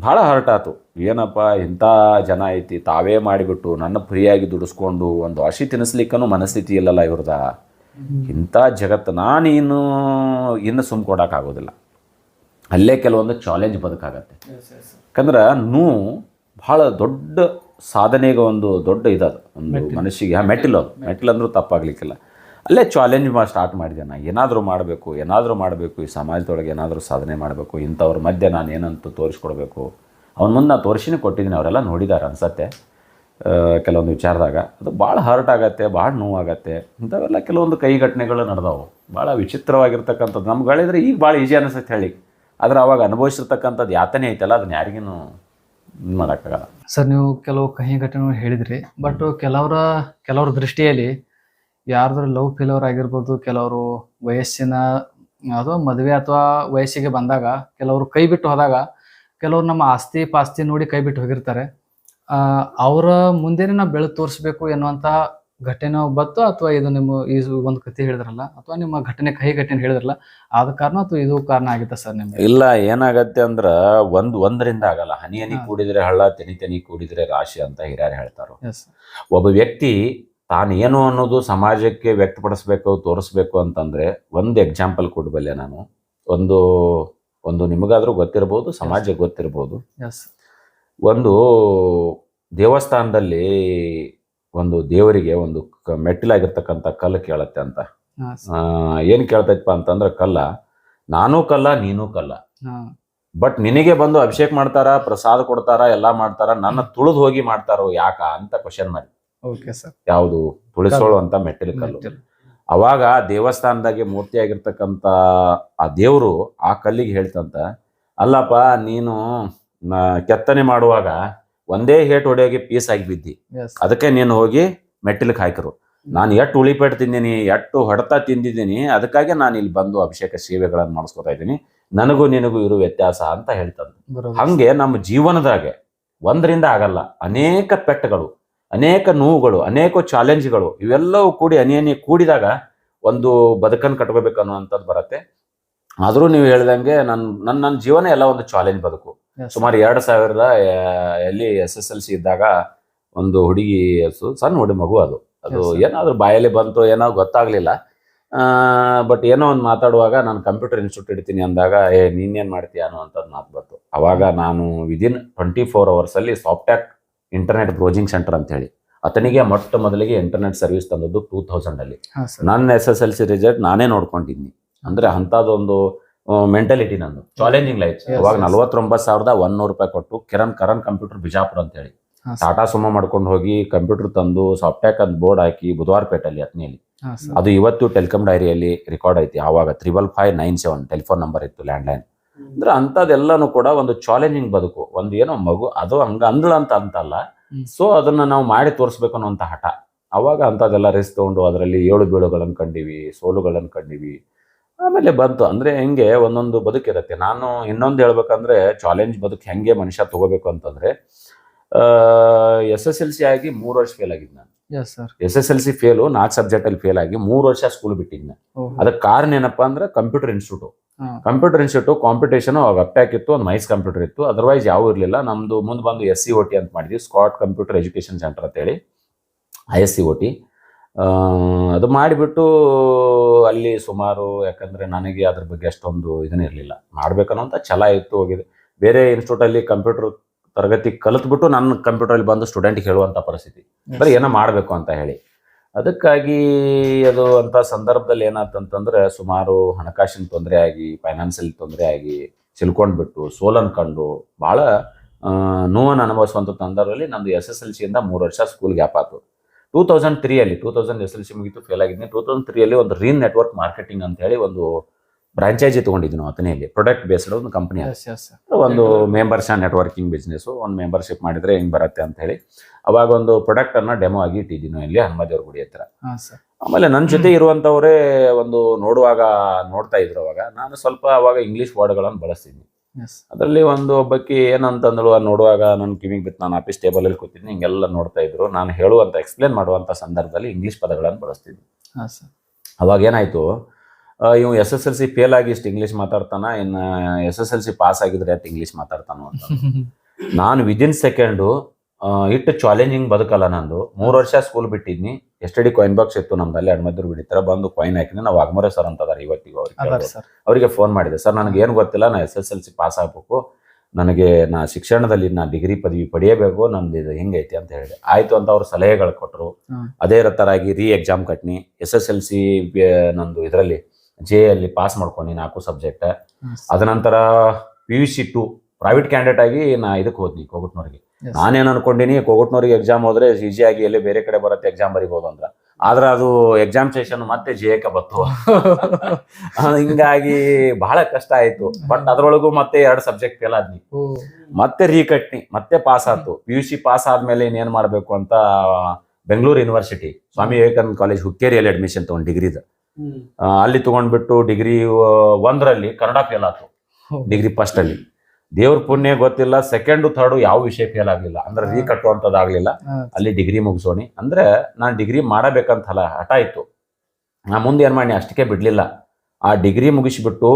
ಭಾಳ ಹರ್ಟ್ ಆಯ್ತು ಏನಪ್ಪ ಇಂಥ ಜನ ಐತಿ ತಾವೇ ಮಾಡಿಬಿಟ್ಟು ನನ್ನ ಫ್ರೀಯಾಗಿ ದುಡಿಸ್ಕೊಂಡು ಒಂದು ಆಸಿ ತಿನ್ನಿಸ್ಲಿಕ್ಕೂ ಮನಸ್ಥಿತಿ ಇಲ್ಲಲ್ಲ ಇವ್ರದ. ಇಂಥ ಜಗತ್ತು ನಾನೇನು ಇನ್ನು ಸುಮ್ ಕೊಡೋಕ್ಕಾಗೋದಿಲ್ಲ. ಅಲ್ಲೇ ಕೆಲವೊಂದು ಚಾಲೆಂಜ್ ಬದುಕಾಗತ್ತೆ. ಯಾಕಂದ್ರೆ ನೂ ಭಾಳ ದೊಡ್ಡ ಸಾಧನೆಗೆ ಒಂದು ದೊಡ್ಡ ಇದದು. ಒಂದು ಮನುಷ್ಯಗೆ ಹಾಂ ಮೆಟ್ಟಿಲು ಅದು. ಮೆಟ್ಟಿಲು. ಅಂದ್ರೂ ತಪ್ಪಾಗಲಿಕ್ಕಿಲ್ಲ. ಅಲ್ಲೇ ಚಾಲೆಂಜ್ ಮಾಡಿ ಸ್ಟಾರ್ಟ್ ಮಾಡಿದೆ ನಾನು ಏನಾದರೂ ಮಾಡಬೇಕು ಏನಾದರೂ ಮಾಡಬೇಕು, ಈ ಸಮಾಜದೊಳಗೆ ಏನಾದರೂ ಸಾಧನೆ ಮಾಡಬೇಕು, ಇಂಥವ್ರ ಮಧ್ಯೆ ನಾನು ಏನಂತ ತೋರಿಸ್ಕೊಡ್ಬೇಕು. ಅವ್ನ ಮುಂದೆ ನಾನು ತೋರಿಸಿನೇ ಕೊಟ್ಟಿದ್ದೀನಿ ಅವರೆಲ್ಲ ನೋಡಿದ್ದಾರೆ ಅನ್ಸತ್ತೆ. ಕೆಲವೊಂದು ವಿಚಾರದಾಗ. ಅದು ಭಾಳ ಹರ್ಟ್ ಆಗತ್ತೆ, ಭಾಳ ನೋವಾಗತ್ತೆ. ಇಂಥವೆಲ್ಲ ಕೆಲವೊಂದು ಕೈ ಘಟನೆಗಳು ನಡೆದವು. ಭಾಳ ವಿಚಿತ್ರವಾಗಿರ್ತಕ್ಕಂಥದ್ದು. ನಮ್ಗೆ ಹೇಳಿದ್ರೆ ಈಗ ಭಾಳ ಈಜಿ ಅನಿಸುತ್ತೆ ಹೇಳಿ. ಆದರೆ ಅವಾಗ ಅನುಭವಿಸಿರ್ತಕ್ಕಂಥದ್ದು ಯಾತನೆ ಐತಲ್ಲ, ಅದನ್ನ ಯಾರಿಗೂ ಮಾಡೋಕ್ಕಾಗಲ್ಲ. ಸರ್, ನೀವು ಕೆಲವು ಕಹಿ ಘಟನೆಗಳು ಹೇಳಿದ್ರಿ. ಬಟ್ ಕೆಲವರ, ಕೆಲವ್ರ ದೃಷ್ಟಿಯಲ್ಲಿ ಯಾರ್ದಾರು ಲವ್ ಫೇಲ್ಯೂರ್ ಆಗಿರ್ಬೋದು ಕೆಲವರು ವಯಸ್ಸಿನ ಅದು ಮದುವೆ ಅಥವಾ ವಯಸ್ಸಿಗೆ ಬಂದಾಗ ಕೆಲವರು ಕೈ ಬಿಟ್ಟು ಹೋದಾಗ ಕೆಲವರು ನಮ್ಮ ಆಸ್ತಿ ಪಾಸ್ತಿ ನೋಡಿ ಕೈ ಬಿಟ್ಟು ಹೋಗಿರ್ತಾರೆ. ಅವರ ಮುಂದೆನೇ ನಾವು ಬೆಳೆದು ತೋರಿಸ್ಬೇಕು ಎನ್ನುವಂಥ ಘಟನೆ ಬತ್ತು ಅಥವಾ ಇದು ನಿಮ್ಮ ಈ ಒಂದು ಕಥೆ ಹೇಳಿದ್ರಲ್ಲ ಅಥವಾ ನಿಮ್ಮ ಘಟನೆ ಕಹಿ ಘಟನೆ ಹೇಳಿದ್ರಲ್ಲ ಆದ ಕಾರಣ ಅಥವಾ ಇದು ಕಾರಣ ಆಗಿತ್ತ ಸರ್ ನಿಮ್ಗೆ? ಇಲ್ಲ ಏನಾಗತ್ತೆ ಅಂದ್ರೆ ಒಂದ್ ಒಂದರಿಂದ ಆಗಲ್ಲ. ಹನಿ ಹನಿ ಕೂಡಿದ್ರೆ ಹಳ್ಳ ತೆನಿ ತೆನಿ ಕೂಡಿದ್ರೆ ರಾಶಿ ಅಂತ ಹಿರಿಯರು ಹೇಳ್ತಾರೋ. ಒಬ್ಬ ವ್ಯಕ್ತಿ ತಾನು ಏನು ಅನ್ನೋದು ಸಮಾಜಕ್ಕೆ ವ್ಯಕ್ತಪಡಿಸ್ಬೇಕು ತೋರಿಸ್ಬೇಕು ಅಂತಂದ್ರೆ ಒಂದು ಎಕ್ಸಾಂಪಲ್ ಕೊಡಬಲ್ಲೆ ನಾನು. ಒಂದು ಒಂದು ನಿಮಗಾದರೂ ಗೊತ್ತಿರ್ಬೋದು ಸಮಾಜಕ್ಕೆ ಗೊತ್ತಿರ್ಬೋದು. ಒಂದು ದೇವಸ್ಥಾನದಲ್ಲಿ ಒಂದು ದೇವರಿಗೆ ಒಂದು ಕ- ಮೆಟ್ಟಿಲಾಗಿರ್ತಕ್ಕಂಥ ಕಲ್ಲು ಕೇಳತ್ತೆ ಅಂತ. ಏನು ಕೇಳ್ತೈತಪ್ಪ ಅಂತಂದ್ರೆ ಕಲ್ಲ. ನಾನೂ ಕಲ್ಲ ನೀನು ಕಲ್ಲ. ಬಟ್ ನಿನಗೆ ಬಂದು ಅಭಿಷೇಕ ಮಾಡ್ತಾರ ಪ್ರಸಾದ ಕೊಡ್ತಾರ ಎಲ್ಲಾ ಮಾಡ್ತಾರ ನನ್ನ ತುಳಿದು ಹೋಗಿ ಮಾಡ್ತಾರೋ ಯಾಕ ಅಂತ ಕ್ವಶನ್ ಮಾಡಿ ಯಾವುದು? ತುಳಿಸೋಳು ಅಂತ ಮೆಟ್ಟಿಲು ಕಲ್ಲು. ಅವಾಗ ದೇವಸ್ಥಾನದಾಗೆ ಮೂರ್ತಿ ಆಗಿರ್ತಕ್ಕಂಥ ಆ ದೇವರು ಆ ಕಲ್ಲಿಗೆ ಹೇಳ್ತಂತ ಅಲ್ಲಪ್ಪ ನೀನು ಕೆತ್ತನೆ ಮಾಡುವಾಗ ಒಂದೇ ಹೇಟ್ ಹೊಡೆಯೋಗಿ ಪೀಸ್ ಆಗಿ ಬಿದ್ದಿ. ಅದಕ್ಕೆ ನೀನು ಹೋಗಿ ಮೆಟ್ಟಿಲಕ್ಕೆ ಹಾಕಿರು. ನಾನು ಎಷ್ಟು ಉಳಿಪೇಟ್ ತಿಂದಿನಿ ಎಷ್ಟು ಹೊಡೆತ ತಿಂದಿದ್ದೀನಿ ಅದಕ್ಕಾಗಿ ನಾನು ಇಲ್ಲಿ ಬಂದು ಅಭಿಷೇಕ ಸೇವೆಗಳನ್ನು ಮಾಡಿಸ್ಕೊತಾ ಇದ್ದೀನಿ. ನನಗೂ ನಿನಗೂ ಇರೋ ವ್ಯತ್ಯಾಸ ಅಂತ ಬರೋબર ಹಂಗೆ ನಮ್ಮ ಜೀವನದಾಗೆ ಒಂದರಿಂದ ಆಗಲ್ಲ ಅನೇಕ ಪೆಟ್ಟಗಳು ಅನೇಕ ನೋವುಗಳು ಅನೇಕ ಚಾಲೆಂಜ್ಗಳು ಇವೆಲ್ಲವೂ ಕೂಡಿ ಅನಿ ಅನಿ ಕೂಡಿದಾಗ ಒಂದು ಬದುಕನ್ನು ಕಟ್ಕೋಬೇಕು ಅನ್ನುವಂಥದ್ದು ಬರುತ್ತೆ. ಆದರೂ ನೀವು ಹೇಳ್ದಂಗೆ ನನ್ನ ನನ್ನ ನನ್ನ ಜೀವನ ಎಲ್ಲ ಒಂದು ಚಾಲೆಂಜ್ ಬದುಕು. ಸುಮಾರು ಎರಡು ಸಾವಿರದ ಎಲ್ಲಿ ಎಸ್ ಎಸ್ ಎಲ್ ಸಿ ಇದ್ದಾಗ ಒಂದು ಹುಡುಗಿ ಸಣ್ಣ ಹುಡುಗಿ ಮಗು ಅದು. ಅದು ಏನಾದರೂ ಬಾಯಲ್ಲಿ ಬಂತು ಏನೋ ಗೊತ್ತಾಗ್ಲಿಲ್ಲ. ಬಟ್ ಏನೋ ಒಂದು ಮಾತಾಡುವಾಗ ನಾನು ಕಂಪ್ಯೂಟರ್ ಇನ್ಸ್ಟಿಟ್ಯೂಟ್ ಇಡ್ತೀನಿ ಅಂದಾಗ ಏ ನೀನೇನು ಮಾಡ್ತೀಯ? ಅನ್ನುವಂಥದ್ದು ಮಾತು ಬಂತು. ಅವಾಗ ನಾನು ವಿದಿನ್ ಟ್ವೆಂಟಿ ಫೋರ್ ಅವರ್ಸಲ್ಲಿ ಸಾಫ್ಟ್ಯಾಕ್ ಇಂಟರ್ನೆಟ್ ಬ್ರೌಸಿಂಗ್ ಸೆಂಟರ್ ಅಂತ ಹೇಳಿ ಅತನಿಗೆ ಮೊಟ್ಟ ಮೊದಲಿಗೆ ಇಂಟರ್ನೆಟ್ ಸರ್ವಿಸ್ ತಂದದ್ದು ಟೂ ತೌಸಂಡಲ್ಲಿ ನನ್ನ S S L C result ನಾನೇ ನೋಡ್ಕೊಂಡಿದ್ನಿ. ಅಂದ್ರೆ ಅಂತದೊಂದು ಮೆಂಟಾಲಿಟಿ ನಂದು. ಚಾಲೆಂಜಿಂಗ್ ಲೈಫ್ ಇವಾಗ ಅವಾಗ. ನಲವತ್ತೊಂಬತ್ತು ಸಾವಿರದ ಒಂದೂರು ರೂಪಾಯಿ ಕೊಟ್ಟು ಕಿರಣ್ ಕರಣ್ ಕಂಪ್ಯೂಟರ್ ಬಿಜಾಪುರ ಅಂತ ಹೇಳಿ ಟಾಟಾ ಸುಮ್ಮ ಮಾಡ್ಕೊಂಡು ಹೋಗಿ ಕಂಪ್ಯೂಟರ್ ತಂದು ಸಾಫ್ಟ್ಯಾಕ್ ಅಂತ ಬೋರ್ಡ್ ಹಾಕಿ ಬುಧವಾರಪೇಟೆಯಲ್ಲಿ ಹತ್ನಿಯಲ್ಲಿ ಹಾಂ ಸರ್ ಅದು ಇವತ್ತು ಟೆಲಿಕಾಮ್ ಡೈರಿಯಲ್ಲಿ ರೆಕಾರ್ಡ್ ಐತಿ. ಆವಾಗ triple five nine seven telephone number ಇತ್ತು ಲ್ಯಾಂಡ್ಲೈನ್ ಅಂದ್ರೆ ಅಂಥದ್ದೆಲ್ಲನೂ ಕೂಡ ಒಂದು ಚಾಲೆಂಜಿಂಗ್ ಬದುಕು. ಒಂದು ಏನೋ ಮಗು ಅದು ಹಂಗ ಅಂದ್ಳ ಅಂತ ಅಂತಲ್ಲ. ಸೊ ಅದನ್ನ ನಾವು ಮಾಡಿ ತೋರಿಸ್ಬೇಕು ಅನ್ನೋಂಥ ಹಠ. ಅವಾಗ ಅಂತದೆಲ್ಲ ರಿಸ್ಕ್ ತಗೊಂಡು ಅದರಲ್ಲಿ ಏಳು ಬೀಳುಗಳನ್ನು ಕಂಡಿವಿ ಸೋಲುಗಳನ್ನು ಕಂಡಿವಿ. ಆಮೇಲೆ ಬಂತು. ಅಂದ್ರೆ ಹೆಂಗೆ ಒಂದೊಂದು ಬದುಕಿರುತ್ತೆ ನಾನು ಇನ್ನೊಂದು ಹೇಳ್ಬೇಕಂದ್ರೆ ಚಾಲೆಂಜ್ ಬದುಕು ಹೆಂಗೆ ಮನುಷ್ಯ ತಗೋಬೇಕು ಅಂತಂದ್ರೆ ಎಸ್ ಎಸ್ ಎಲ್ ಸಿ ಆಗಿ ಮೂರು ವರ್ಷ ಫೇಲ್ ಆಗಿದ್ದೆ ನಾನು S S L C fail ನಾಲ್ಕು ಸಬ್ಜೆಕ್ಟಲ್ಲಿ ಫೇಲ್ ಆಗಿ ಮೂರು ವರ್ಷ ಸ್ಕೂಲ್ ಬಿಟ್ಟಿದ್ದೆ ಅದಕ್ಕೆ ಕಾರಣ ಏನಪ್ಪಾ ಅಂದ್ರೆ computer institute computer institute competition ಅವಾಗ ಅಪ್ಯಾಕ್ ಇತ್ತು ಒಂದು ಮೈಸ್ ಕಂಪ್ಯೂಟರ್ ಇತ್ತು. ಅದರ್ವೈಸ್ ಯಾವ ಇರಲಿಲ್ಲ. ನಮ್ದು ಮುಂದೆ ಬಂದು ಎಸ್ ಸಿ ಓ ಟಿ ಅಂತ ಮಾಡಿದ್ವಿ ಸ್ಕಾಟ್ ಕಂಪ್ಯೂಟರ್ ಎಜುಕೇಶನ್ ಸೆಂಟರ್ ಅಂತ ಹೇಳಿ. I S C O T ಅದು ಮಾಡಿಬಿಟ್ಟು ಅಲ್ಲಿ ಸುಮಾರು ಯಾಕಂದ್ರೆ ನನಗೆ ಅದ್ರ ಬಗ್ಗೆ ಅಷ್ಟೊಂದು ಇದನ್ನ ಇರಲಿಲ್ಲ. ಅಂತ ಛಲ ಇತ್ತು ಹೋಗಿದೆ. ಬೇರೆ ಇನ್ಸ್ಟಿಟ್ಯೂಟಲ್ಲಿ ಕಂಪ್ಯೂಟರ್ ತರಗತಿ ಕಲಿತ್ಬಿಟ್ಟು ನನ್ನ ಕಂಪ್ಯೂಟರಲ್ಲಿ ಬಂದು ಸ್ಟೂಡೆಂಟ್ಗೆ ಹೇಳುವಂಥ ಪರಿಸ್ಥಿತಿ. ಬರೀ ಏನೋ ಮಾಡಬೇಕು ಅಂತ ಹೇಳಿ. ಅದಕ್ಕಾಗಿ ಅದು ಅಂತ ಸಂದರ್ಭದಲ್ಲಿ ಏನಾಯ್ತಂತಂದ್ರೆ ಸುಮಾರು ಹಣಕಾಸಿನ ತೊಂದರೆ ಆಗಿ ಫೈನಾನ್ಸಿಯಲ್ ತೊಂದರೆ ಆಗಿ ಸಿಲ್ಕೊಂಡ್ಬಿಟ್ಟು ಸೋಲನ್ ಕಂಡು ಭಾಳ ನೋವನ್ನು ಅನುಭವಿಸುವಂಥ ಸಂದರ್ಭದಲ್ಲಿ ನಂದು ಎಸ್ ಎಸ್ ಎಲ್ ಸಿಯಿಂದ ಮೂರು ವರ್ಷ ಸ್ಕೂಲ್ ಗ್ಯಾಪ್ ಆಯ್ತು two thousand ತ್ರೀಯಲ್ಲಿ two thousand S L C ಮುಗಿತು ಫೇಲ್ ಆಗಿದ್ದೀನಿ ಟೂ ತೌಸಂಡ್ ತ್ರೀಯಲ್ಲಿ ಒಂದು ರೀನ್ ನೆಟ್ವರ್ಕ್ ಮಾರ್ಕೆಟಿಂಗ್ ಅಂತ ಹೇಳಿ ಒಂದು ಬ್ರಾಂಚೈಜಿ ತೊಗೊಂಡಿದ್ವಿ ನಾವು ಅತನೆಯಲ್ಲಿ ಪ್ರೊಡಕ್ಟ್ ಬೇಸ್ಡ್ ಒಂದು ಕಂಪನಿ ಒಂದು ಮೆಂಬರ್ಸ್ ನೆಟ್ವರ್ಕಿಂಗ್ ಬಿಸ್ನೆಸ್ಸು ಒಂದು ಮೆಂಬರ್ಶಿಪ್ ಮಾಡಿದ್ರೆ ಹೆಂಗ್ ಬರುತ್ತೆ ಅಂತ ಹೇಳಿ. ಅವಾಗ ಒಂದು ಪ್ರೊಡಕ್ಟ್ ಅನ್ನ ಡೆಮೋ ಆಗಿ ಇಟ್ಟಿದ್ವಿ ನಾವು ಇಲ್ಲಿ ಹನುಮದೇವ್ರ ಗುಡಿ ಹತ್ರ. ಆಮೇಲೆ ನನ್ನ ಜೊತೆ ಇರುವಂಥವರೇ ಒಂದು ನೋಡುವಾಗ ನೋಡ್ತಾ ಇದ್ರು ಅವಾಗ. ನಾನು ಸ್ವಲ್ಪ ಅವಾಗ ಇಂಗ್ಲೀಷ್ ವರ್ಡ್ಗಳನ್ನು ಬಳಸ್ತೀನಿ. ಅದರಲ್ಲಿ ಒಂದು ಒಬ್ಬಕ್ಕೆ ಏನಂತಂದಳು ಅದು ನೋಡುವಾಗ ನನ್ನ ಕಿವಿಗೆ ಬಿತ್ತು ನಾನು ಆಫೀಸ್ ಟೇಬಲಲ್ಲಿ ಕೂತಿದ್ದೀನಿ ಹಿಂಗೆಲ್ಲ ನೋಡ್ತಾ ಇದ್ರು. ನಾನು ಹೇಳುವಂಥ ಎಕ್ಸ್ಪ್ಲೇನ್ ಮಾಡುವಂಥ ಸಂದರ್ಭದಲ್ಲಿ ಇಂಗ್ಲೀಷ್ ಪದಗಳನ್ನು ಸರ್ ಅವಾಗ ಏನಾಯ್ತು ಇವ್ S S L C fail ಆಗಿ ಇಷ್ಟು ಇಂಗ್ಲೀಷ್ ಮಾತಾಡ್ತಾನ ಇನ್ನು S S L C pass ಆಗಿದ್ರೆ ಅಟ್ ಇಂಗ್ಲೀಷ್ ಮಾತಾಡ್ತಾನೋ ಅಂತ. ನಾನು ಇನ್ ಸೆಕೆಂಡು ಇಟ್ಟು ಚಾಲೆಂಜಿಂಗ್ ಬದುಕಲ್ಲ ನಂದು. ಮೂರು ವರ್ಷ ಸ್ಕೂಲ್ ಬಿಟ್ಟಿದ್ನಿ. ಎಸ್ ಡಿ ಕಾಯಿನ್ ಬಾಕ್ಸ್ ಇತ್ತು ನಮ್ದಲ್ಲಿ ಅಡ್ಮದ್ರು ಬಿಡಿತಾರೆ ಬಂದು ಕಾಯಿನ್ ಹಾಕಿದ್ನಿ. ನಾವು ಆಗ್ಮರ ಸರ್ ಅಂತ ಅದಾರ ಇವತ್ತಿಗೂ ಅವ್ರಿಗೆ ಅವರಿಗೆ ಫೋನ್ ಮಾಡಿದೆ ಸರ್ ನನಗೆ ಏನು ಗೊತ್ತಿಲ್ಲ ನಾ S S L C pass ಆಗಬೇಕು. ನನಗೆ ನಾ ಶಿಕ್ಷಣದಲ್ಲಿ ನಾ ಡಿಗ್ರಿ ಪದವಿ ಪಡೆಯಬೇಕು ನಂದು ಇದು ಹೆಂಗೈತಿ ಅಂತ ಹೇಳಿದೆ. ಆಯ್ತು ಅಂತ ಅವ್ರು ಸಲಹೆಗಳು ಕೊಟ್ಟರು ಅದೇ ಅದೇ ತರಾಗಿ ರೀ ಎಕ್ಸಾಮ್ ಕಟ್ನಿ ಎಸ್ ಎಸ್ ಎಲ್ ಸಿ ನಂದು ಇದರಲ್ಲಿ ಜೆ ಅಲ್ಲಿ ಪಾಸ್ ಮಾಡ್ಕೊಂಡು ನಾಲ್ಕು ಸಬ್ಜೆಕ್ಟ್ ಅದ ನಂತರ P U C two private candidate ಆಗಿ ನಾ ಇದಕ್ಕೆ ಹೋದ್ನಿ ಕೋಗಟ್ನವ್ರಿಗೆ. ನಾನೇನು ಅನ್ಕೊಂಡಿನಿ ಕೋಗಟ್ನವ್ರಿಗೆ ಎಕ್ಸಾಮ್ ಹೋದ್ರೆ ಈಸಿಯಾಗಿ ಎಲ್ಲಿ ಬೇರೆ ಕಡೆ ಬರುತ್ತೆ ಎಕ್ಸಾಮ್ ಬರಿಬೋದು ಅಂದ್ರೆ. ಆದ್ರೆ ಅದು ಎಕ್ಸಾಮ್ ಸೆಷನ್ ಮತ್ತೆ ಜೇಕ ಬತ್ತು. ಆ, ಹಿಂಗಾಗಿ ಬಹಳ ಕಷ್ಟ ಆಯ್ತು. ಬಟ್ ಅದ್ರೊಳಗೂ ಮತ್ತೆ ಎರಡು ಸಬ್ಜೆಕ್ಟ್ ಫೇಲ್ ಆದ್ನಿ. ಮತ್ತೆ ರೀಕಟ್ನಿ ಮತ್ತೆ ಪಾಸ್ ಆಯ್ತು ಪಿ ಯು ಸಿ ಪಾಸ್ ಆದ್ಮೇಲೆ ಇನ್ನೇನ್ ಮಾಡ್ಬೇಕು ಅಂತ ಬೆಂಗಳೂರು ಯೂನಿವರ್ಸಿಟಿ ಸ್ವಾಮಿ ವಿವೇಕಾನಂದ ಕಾಲೇಜ್ ಹುಕ್ಕೇರಿಯಲ್ಲಿ ಅಡ್ಮಿಷನ್ ತಗೊಂಡು ಡಿಗ್ರಿದ ಅಲ್ಲಿ ತಗೊಂಡ್ಬಿಟ್ಟು ಡಿಗ್ರಿ ಒಂದರಲ್ಲಿ ಕನ್ನಡ ಫೇಲ್ ಆಯ್ತು ಡಿಗ್ರಿ ಫಸ್ಟ್ ಅಲ್ಲಿ. ದೇವ್ರ ಪುಣ್ಯ ಗೊತ್ತಿಲ್ಲ ಸೆಕೆಂಡ್ ಥರ್ಡ್ ಯಾವ ವಿಷಯ ಫೇಲ್ ಆಗ್ಲಿಲ್ಲ ಅಂದ್ರೆ ರೀ ಕಟ್ಟುವಂಥದ್ದಾಗ್ಲಿಲ್ಲ ಅಲ್ಲಿ ಡಿಗ್ರಿ ಮುಗಿಸೋಣಿ. ಅಂದ್ರೆ ನಾನು ಡಿಗ್ರಿ ಮಾಡಬೇಕಂತ ಹಲ ಹಠ ಇತ್ತು ನಾ ಮುಂದೆ ಏನು ಮಾಡಿ ಅಷ್ಟಕ್ಕೆ ಬಿಡಲಿಲ್ಲ. ಆ ಡಿಗ್ರಿ ಮುಗಿಸ್ಬಿಟ್ಟು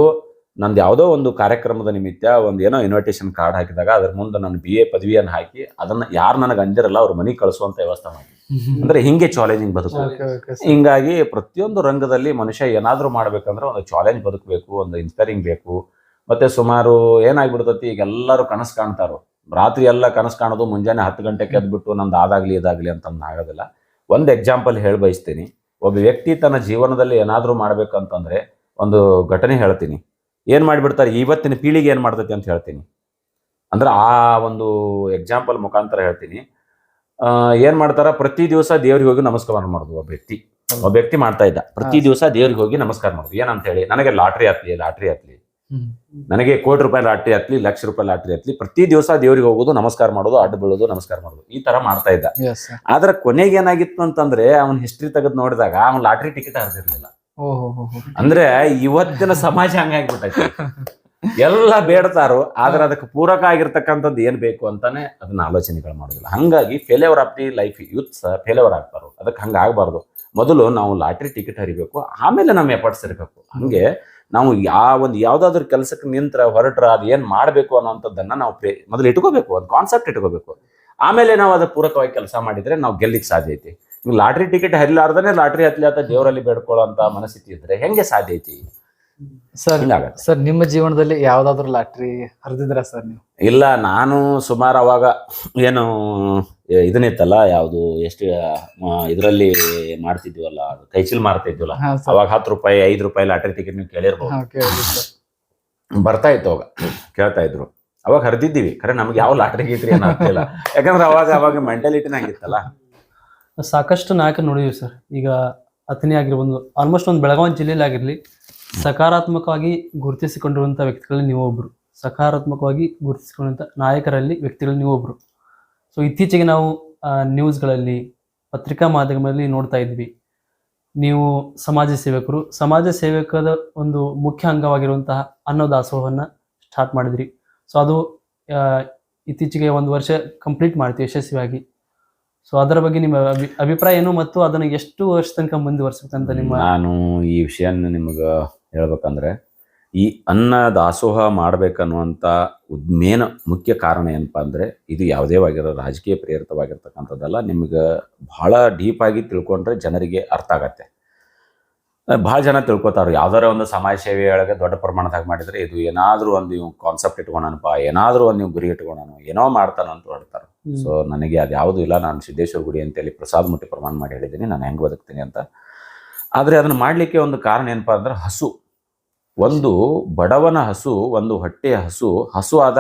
ನಂದು ಯಾವುದೋ ಒಂದು ಕಾರ್ಯಕ್ರಮದ ನಿಮಿತ್ತ ಒಂದು ಏನೋ ಇನ್ವಿಟೇಷನ್ ಕಾರ್ಡ್ ಹಾಕಿದಾಗ ಅದ್ರ ಮುಂದೆ ನಾನು ಬಿ ಎ ಪದವಿಯನ್ನು ಹಾಕಿ ಅದನ್ನ ಯಾರು ನನಗೆ ಅಂದಿರಲ್ಲ ಅವ್ರ ಮನೆಗೆ ಕಳಿಸುವಂತ ವ್ಯವಸ್ಥೆ ಮಾಡಿ. ಅಂದ್ರೆ ಹಿಂಗೆ ಚಾಲೆಂಜಿಂಗ್ ಬದುಕು. ಹಿಂಗಾಗಿ ಪ್ರತಿಯೊಂದು ರಂಗದಲ್ಲಿ ಮನುಷ್ಯ ಏನಾದರೂ ಮಾಡ್ಬೇಕಂದ್ರೆ ಒಂದು ಚಾಲೆಂಜ್ ಬದುಕಬೇಕು ಒಂದು ಇನ್ಸ್ಪೈರಿಂಗ್ ಬೇಕು. ಮತ್ತೆ ಸುಮಾರು ಏನಾಗ್ಬಿಡ್ತತಿ ಈಗ ಎಲ್ಲರೂ ಕನಸು ಕಾಣ್ತಾರೋ. ರಾತ್ರಿ ಎಲ್ಲ ಕನಸು ಕಾಣೋದು ಮುಂಜಾನೆ ಹತ್ತು ಗಂಟೆಗೆ ಎದ್ಬಿಟ್ಟು ನಂದು ಅದಾಗಲಿ ಇದಾಗಲಿ ಅಂತ ಆಗೋದಿಲ್ಲ. ಒಂದು ಎಕ್ಸಾಂಪಲ್ ಹೇಳಿ ಬಯಸ್ತೀನಿ ಒಬ್ಬ ವ್ಯಕ್ತಿ ತನ್ನ ಜೀವನದಲ್ಲಿ ಏನಾದರೂ ಮಾಡ್ಬೇಕಂತಂದ್ರೆ ಒಂದು ಘಟನೆ ಹೇಳ್ತೀನಿ. ಏನು ಮಾಡಿಬಿಡ್ತಾರೆ? ಇವತ್ತಿನ ಪೀಳಿಗೆ ಏನು ಮಾಡ್ತೈತಿ ಅಂತ ಹೇಳ್ತೀನಿ. ಅಂದ್ರೆ ಆ ಒಂದು ಎಕ್ಸಾಂಪಲ್ ಮುಖಾಂತರ ಹೇಳ್ತೀನಿ. ಆ, ಏನ್ ಮಾಡ್ತಾರ? ಪ್ರತಿ ದಿವಸ ದೇವ್ರಿಗೆ ಹೋಗಿ ನಮಸ್ಕಾರ ಮಾಡೋದು ಒಬ್ಬ ವ್ಯಕ್ತಿ. ಒಬ್ಬ ವ್ಯಕ್ತಿ ಮಾಡ್ತಾ ಇದ್ದ. ಪ್ರತಿ ದಿವಸ ದೇವ್ರಿಗೆ ಹೋಗಿ ನಮಸ್ಕಾರ ಮಾಡೋದು. ಏನಂತ ಹೇಳಿ? ನನಗೆ ಲಾಟ್ರಿ ಆತ್ಲಿ ಲಾಟ್ರಿ ಆತ್ಲಿ ನನಗೆ ಕೋಟಿ ರೂಪಾಯಿ ಲಾಟ್ರಿ ಆತ್ಲಿ ಲಕ್ಷ ರೂಪಾಯಿ ಲಾಟ್ರಿ ಆತ್ಲಿ ಪ್ರತಿ ದಿವಸ ದೇವ್ರಿಗೆ ಹೋಗೋದು ನಮಸ್ಕಾರ ಮಾಡೋದು ಅಡ್ಡ ಬೀಳೋದು ನಮಸ್ಕಾರ ಮಾಡೋದು. ಈ ತರ ಮಾಡ್ತಾ ಇದ್ದ. ಆದ್ರೆ ಕೊನೆಗೆ ಏನಾಗಿತ್ತು ಅಂತಂದ್ರೆ ಅವನ ಹಿಸ್ಟ್ರಿ ತೆಗೆದು ನೋಡಿದಾಗ ಅವ್ನ ಲಾಟ್ರಿ ಟಿಕೆಟ್ ಹರಿದಿರ್ಲಿಲ್ಲ ಅಂದ್ರೆ ಇವತ್ತಿನ ಸಮಾಜ ಹಂಗಾಗ್ಬಿಟ್ಟೈತಿ ಎಲ್ಲ ಬೇಡ್ತಾರೋ, ಆದ್ರೆ ಅದಕ್ಕೆ ಪೂರಕ ಆಗಿರ್ತಕ್ಕಂಥದ್ದು ಏನ್ ಬೇಕು ಅಂತಾನೆ ಅದನ್ನ ಆಲೋಚನೆಗಳು ಮಾಡೋದಿಲ್ಲ. ಹಂಗಾಗಿ failure of the life youth failure ಆಗ್ತಾರೋ ಅದಕ್ಕೆ ಹಂಗ ಆಗ್ಬಾರ್ದು. ಮೊದಲು ನಾವು ಲಾಟ್ರಿ ಟಿಕೆಟ್ ಹರಿಬೇಕು, ಆಮೇಲೆ ನಮ್ಮ ಎಫರ್ಟ್ಸ್ ಇರಬೇಕು. ಹಂಗೆ ನಾವು ಯಾವ ಒಂದು ಯಾವ್ದಾದ್ರು ಕೆಲಸಕ್ಕೆ ನಿಂತ್ರ ಹೊರಟ್ರ ಅದು ಏನ್ ಮಾಡ್ಬೇಕು ಅನ್ನೋಂಥದ್ದನ್ನ ನಾವು ಮೊದಲು ಇಟ್ಕೋಬೇಕು, ಒಂದು ಕಾನ್ಸೆಪ್ಟ್ ಇಟ್ಕೋಬೇಕು. ಆಮೇಲೆ ನಾವು ಅದ ಪೂರಕವಾಗಿ ಕೆಲಸ ಮಾಡಿದ್ರೆ ನಾವು ಗೆಲ್ಲಿಕ್ ಸಾಧ್ಯ ಐತಿ. ಲಾಟ್ರಿ ಟಿಕೆಟ್ ಹರಿಲಾರ್ದನೆ ಲಾಟ್ರಿ ಹತ್ಲಿ ಅಂತ ದೇವರಲ್ಲಿ ಬೇಡ್ಕೊಳ್ಳೋ ಅಂತ ಮನಸ್ಥಿತಿ ಇದ್ರೆ ಹೆಂಗೆ ಸಾಧ್ಯ ಐತಿ? ಸರ್ ಹಿಂಗಾಗತ್ತೆ. ಸರ್ ನಿಮ್ಮ ಜೀವನದಲ್ಲಿ ಯಾವ್ದಾದ್ರು ಲಾಟ್ರಿ ಹರಿದಿದ್ರ ಸರ್ ನೀವು? ಇಲ್ಲ ನಾನು ಸುಮಾರು ಅವಾಗ ಏನು ಇದನ್ನಿತ್ತಲ್ಲ ಯಾವುದು ಎಷ್ಟು ಇದರಲ್ಲಿ ಮಾಡ್ತಿದ್ವಲ್ಲ ಕೈಚಿಲ್ ಕೈಚೀಲ್ ಮಾರ್ತಿದ್ವಲ್ಲ ಹಾ ಸರ್. ಅವಾಗ ಹತ್ತು ರೂಪಾಯಿ ಐದು ರೂಪಾಯಿ ಲಾಟ್ರಿ ಟಿಕೆಟ್ ನೀವು ಕೇಳಿರ್ಬೋದು. ಹಾ ಕೇಳಿ ಸರ್. ಬರ್ತಾ ಇತ್ತು ಅವಾಗ ಕೇಳ್ತಾ ಇದ್ರು. ಅವಾಗ ಹರಿದಿದ್ದೀವಿ ಖರೆ ನಮ್ಗೆ ಯಾವ ಲಾಟ್ರಿ ಗೀಟ್ರಿ ಏನಾಗ್ತಿಲ್ಲ ಯಾಕಂದ್ರೆ ಅವಾಗ ಅವಾಗ ಮೆಂಟಾಲಿಟಿನ ಹಂಗಿತ್ತಲ್ಲ. ಸಾಕಷ್ಟು ನಾಯಕರು ನೋಡಿದೀವಿ ಸರ್. ಈಗ ಅಥಣಿ ಆಗಿರ್ಬೋದು ಆಲ್ಮೋಸ್ಟ್ ಒಂದು ಬೆಳಗಾವಿ ಜಿಲ್ಲೆಯಲ್ಲಿ ಆಗಿರಲಿ, ಸಕಾರಾತ್ಮಕವಾಗಿ ಗುರುತಿಸಿಕೊಂಡಿರುವಂಥ ವ್ಯಕ್ತಿಗಳಲ್ಲಿ ನೀವು ಒಬ್ಬರು ಸಕಾರಾತ್ಮಕವಾಗಿ ಗುರುತಿಸಿಕೊಂಡಂಥ ನಾಯಕರಲ್ಲಿ ವ್ಯಕ್ತಿಗಳಲ್ಲಿ ನೀವು ಒಬ್ಬರು ಸೊ ಇತ್ತೀಚೆಗೆ ನಾವು ನ್ಯೂಸ್ಗಳಲ್ಲಿ ಪತ್ರಿಕಾ ಮಾಧ್ಯಮದಲ್ಲಿ ನೋಡ್ತಾ ಇದ್ವಿ. ನೀವು ಸಮಾಜ ಸೇವಕರು, ಸಮಾಜ ಸೇವಕದ ಒಂದು ಮುಖ್ಯ ಅಂಗವಾಗಿರುವಂತಹ ಅನ್ನದಾಸೋಹವನ್ನು ಸ್ಟಾರ್ಟ್ ಮಾಡಿದ್ರಿ. ಸೊ ಅದು ಇತ್ತೀಚೆಗೆ ಒಂದು ವರ್ಷ ಕಂಪ್ಲೀಟ್ ಮಾಡ್ತೀವಿ ಯಶಸ್ವಿಯಾಗಿ. ಸೊ ಅದರ ಬಗ್ಗೆ ನಿಮ್ಮ ಅಭಿ- ಅಭಿಪ್ರಾಯ ಏನು ಮತ್ತು ಅದನ್ನು ಎಷ್ಟು ವರ್ಷ ತನಕ ಮುಂದುವರಿಸ್ಬೇಕಂತ ನಿಮ್ಮ ನಾನು ಈ ವಿಷಯನ ನಿಮ್ಗೆ ಹೇಳ್ಬೇಕಂದ್ರೆ, ಈ ಅನ್ನ ದಾಸೋಹ ಮಾಡ್ಬೇಕನ್ನುವಂಥ ಮೇನ್ ಮುಖ್ಯ ಕಾರಣ ಏನಪ್ಪಾ ಅಂದ್ರೆ, ಇದು ಯಾವುದೇ ಆಗಿರೋ ರಾಜಕೀಯ ಪ್ರೇರಿತವಾಗಿರ್ತಕ್ಕಂಥದ್ದಲ್ಲ, ನಿಮ್ಗೆ ಬಹಳ ಡೀಪ್ ಆಗಿ ತಿಳ್ಕೊಂಡ್ರೆ ಜನರಿಗೆ ಅರ್ಥ ಆಗತ್ತೆ. ಭಾಳ ಜನ ತಿಳ್ಕೊತಾರೆ ಯಾವ್ದಾರ ಒಂದು ಸಮಾಜ ಸೇವೆ ಒಳಗೆ ದೊಡ್ಡ ಪ್ರಮಾಣದಾಗ ಮಾಡಿದ್ರೆ ಇದು ಏನಾದರೂ ಒಂದು ಇವ್ ಕಾನ್ಸೆಪ್ಟ್ ಇಟ್ಕೊಂಡನಪ್ಪ, ಏನಾದರೂ ಒಂದು ನೀವು ಗುರಿ ಇಟ್ಕೊಂಡನು, ಏನೋ ಮಾಡ್ತಾನ ಅಂತ ಹೊಡ್ತಾರೆ ಸೊ ನನಗೆ ಅದು ಯಾವುದೂ ಇಲ್ಲ. ನಾನು ಸಿದ್ದೇಶ್ವರ ಗುಡಿ ಅಂತೇಳಿ ಪ್ರಸಾದ ಮುಟ್ಟಿ ಪ್ರಮಾಣ ಮಾಡಿ ಹೇಳಿದ್ದೀನಿ. ನಾನು ಹೆಂಗೆ ಬದುಕ್ತೀನಿ ಅಂತ. ಆದರೆ ಅದನ್ನು ಮಾಡಲಿಕ್ಕೆ ಒಂದು ಕಾರಣ ಏನಪ್ಪ ಅಂದ್ರೆ ಹಸು. ಒಂದು ಬಡವನ ಹಸು, ಒಂದು ಹೊಟ್ಟೆಯ ಹಸು ಹಸು ಆದಾಗ